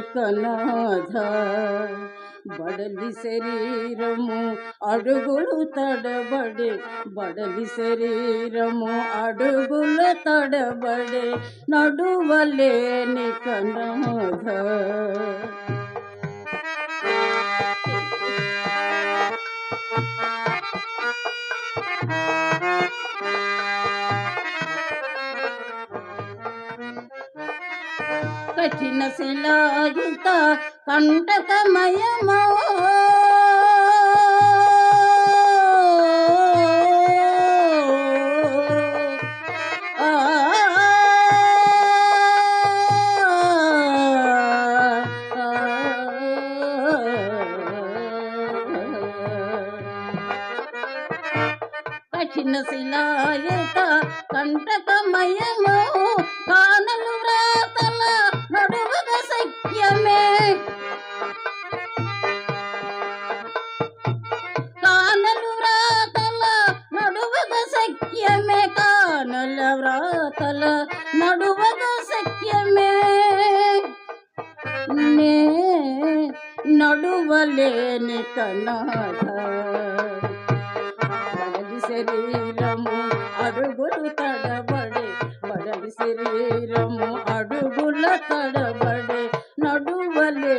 నికనాథ బడలి శరీరము అడుగులు తడబడే బడలి శరీరము అడుగులు తడబడే నడువలేని కనాథ కఠిన శిలాయుత కంటకమయమో. కఠిన శిలాయుత కంటకమయమో. కానలు వ్రాతల నడువలేని కనాథ బడలి శరీరము అడుగులు తడబడి బడలి శరీరము అడుగుల తడబడి నడువలే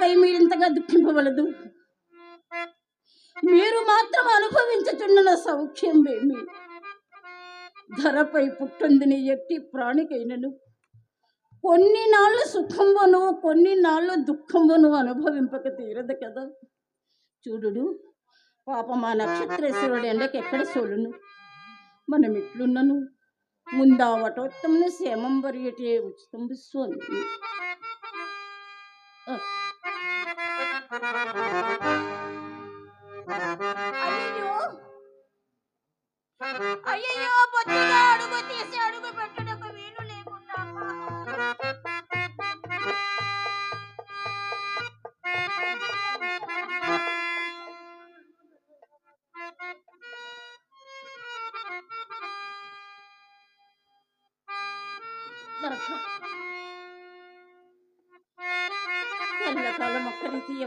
నాకై మీరింతగా దుఃఖింపవలదు. మీరు మాత్రం అనుభవించుచున్న సౌఖ్యం ఏమి ధరపై పుట్టందిని ఎట్టి ప్రాణికైనను. కొన్ని నాళ్ళు సుఖంబను కొన్ని నాళ్ళు దుఃఖంబను అనుభవింపక తీరదు కదా. చూడుడు పాప మా నక్షత్రేశ్వరుడు ఎండకి ఎక్కడ సోలును? మనం ఇట్లున్నను ముందా వటోత్తమును క్షేమం వరియటే ఉచితం స్వామి ఆ. అయ్యో అయ్యయ్యో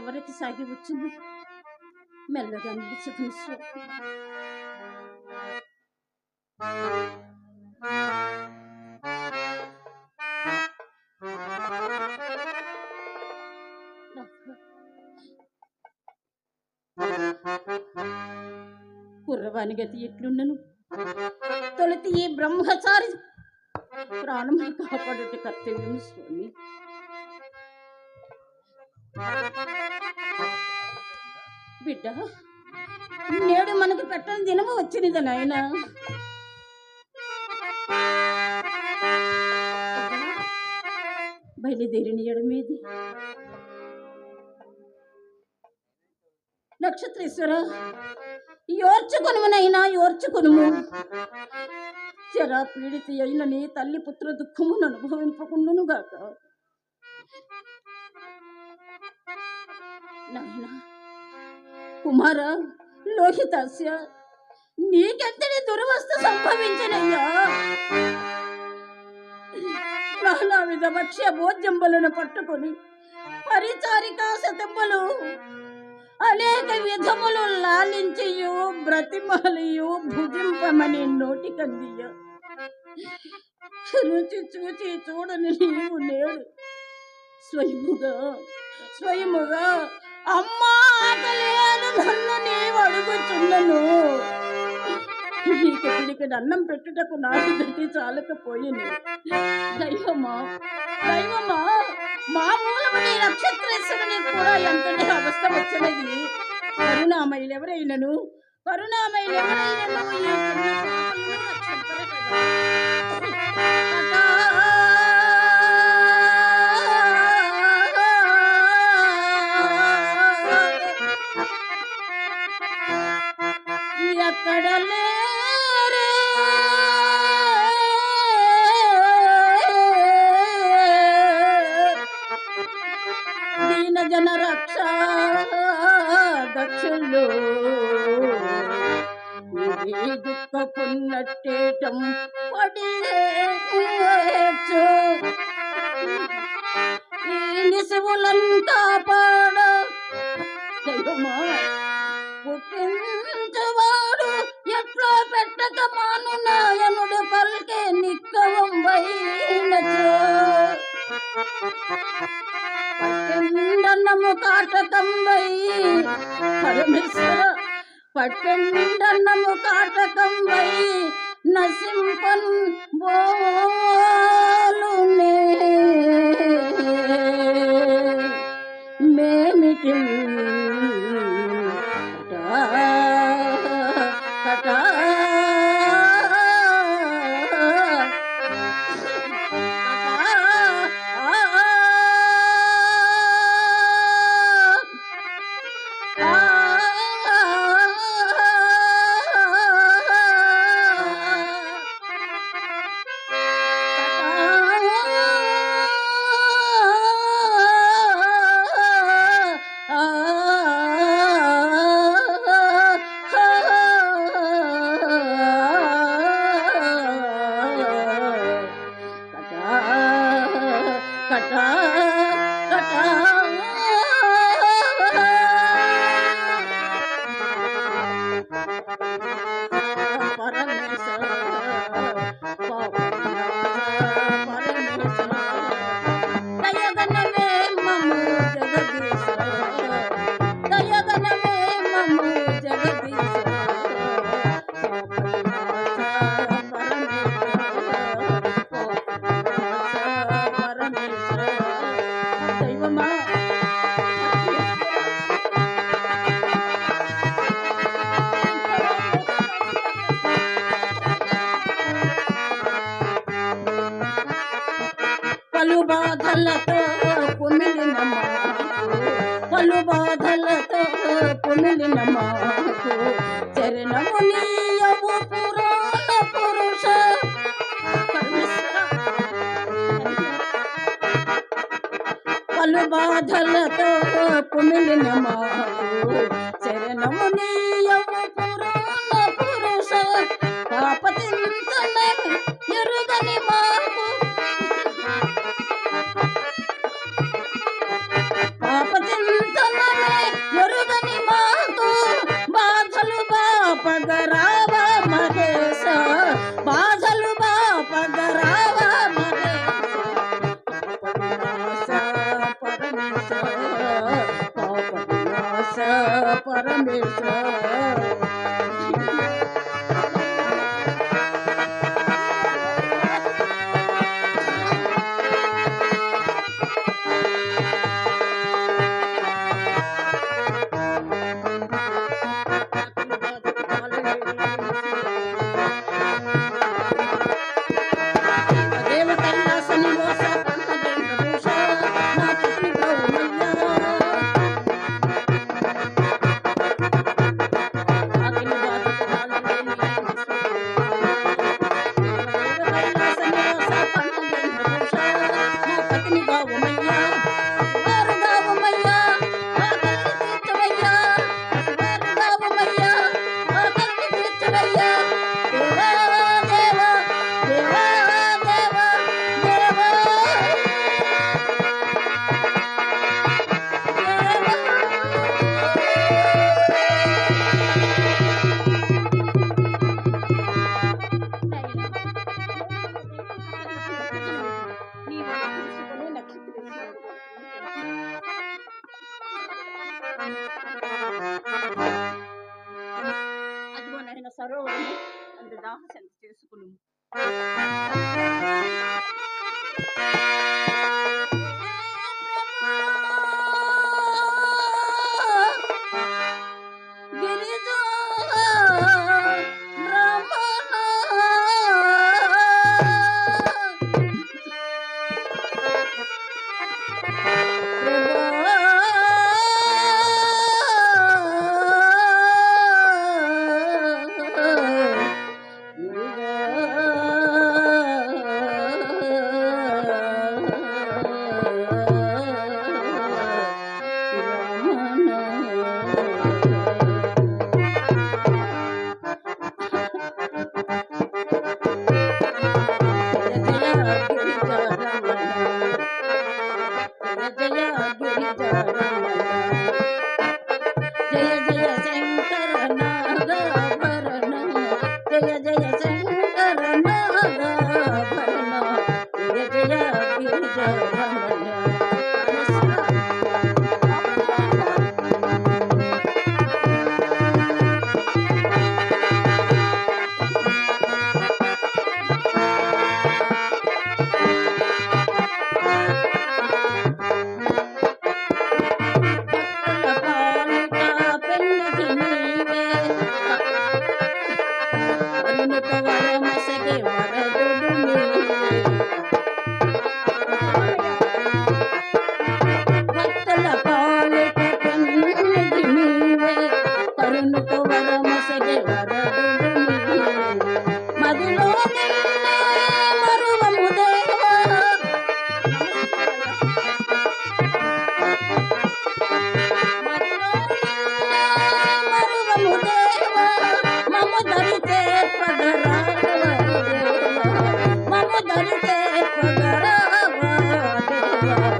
ఒక్క ఎవరికి సాగి వచ్చింది మెల్లగా నిలిచి స్వామి కుర్రవాని గతి ఎట్లున్నను తొలతి ఈ బ్రహ్మచారి ప్రాణమై కాపాడుట కర్తవ్యం స్వామి. బిడ్డ నేడు మనకు పెట్టని దినము వచ్చినది నాయన. బయలుదేరిన ఎడమేది. నక్షత్రేశ్వర యోర్చుకొనుమునైనా యోర్చుకొనుము. జరా పీడిత అయిన నీ తల్లి పుత్ర దుఃఖమును అనుభవింపకుండును గాక. కుమార లోహితాస్య నీకెంతటి దురవస్థ సంభవించనయ్యా? నానా విధ భక్ష్య భోజ్యంబులను పట్టుకొని పరిచారికా శతంబులు అనేక విధములు లాలించియు బ్రతిమాలియు భుజింపమని నోటికందియ రుచి చూచి చూడని నీవు నేడు స్వయముగా స్వయముగా అమ్మా ఆకలేదు నన్ను నీవు అడుగుచున్నను. ఇక అన్నం పెట్టుటకు నాకు గతి చాలకపోయింది దైవమా దైవమా మా నీ నక్షత్రేశ్వరుని కూడా ఎంతటి అవస్థ వచ్చినది? కరుణామయులు ఎవరైనను కరుణామయులు ఎవరైనను ఎక్కడ దీన జన రక్ష దక్షులు. దుఃఖపున్నట్టేటం ఈ నిశవులంతా పాడ. పుట్టింది పెట్టక మాను నాయనుడు పలికే నిక్కవంబైనచో పట్టెండన్నము కాటకంబై పరమేశ్వర పట్టెండన్నము కాటకంబై నసింపన్ బోలునే. మేమిటి కటా పలు బాధలతో కుమిలిన మాకు పలు బాధలతో కుమిలిన మాకు. చరణము నీయవు పురాణ పురుష. పలు బాధలతో కుమిలిన మాకు చరణము నీ कृष्ण అదిగో నాయన సరోవరము అందు దాహశంతి చేసుకును. I'm Oh, my God.